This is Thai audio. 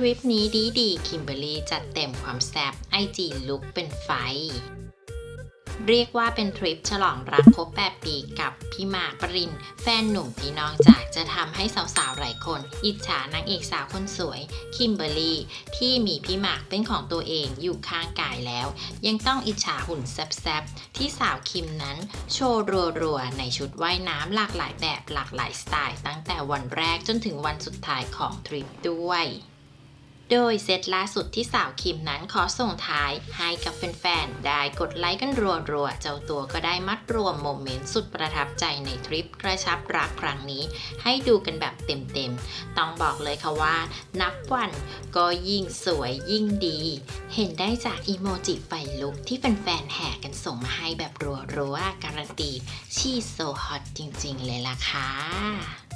ทริปนี้ดีดีคิมเบอรี่จัดเต็มความแซ่บไอจีลุกเป็นไฟ เรียกว่าเป็นทริปฉลองรักครบ8ปีกับพี่มากปริน แฟนหนุ่มที่น้อกจากจะทำให้สาวๆ หลายคน อิจฉานางเอกสาวคนสวย คิมเบอรี่ ที่มีพี่มากเป็นของตัวเองอยู่ข้างกายแล้ว ยังต้องอิจฉาหุ่นแซบๆ ที่สาวคิมนั้น โชว์รัวๆ ในชุดว่ายน้ำหลากหลายแบบหลากหลายสไตล์ ตั้งแต่วันแรกจนถึงวันสุดท้ายของทริปด้วย โดยเซตล่าสุดที่สาวคิมนั้นขอส่งท้ายให้กับแฟนๆ ได้กดไลค์กันรัวๆ เจ้าตัวก็ได้มัดรวมโมเมนต์สุดประทับใจในทริปกระชับรักครั้งนี้ ให้ดูกันแบบเต็มๆ ต้องบอกเลยค่ะว่า นับวันก็ยิ่งสวยยิ่งดี เห็นได้จากอีโมจิไฟลุกที่แฟนๆ แห่กันส่งมาให้แบบรัวๆ การันตีชีโซฮอตจริงๆ เลยล่ะค่ะ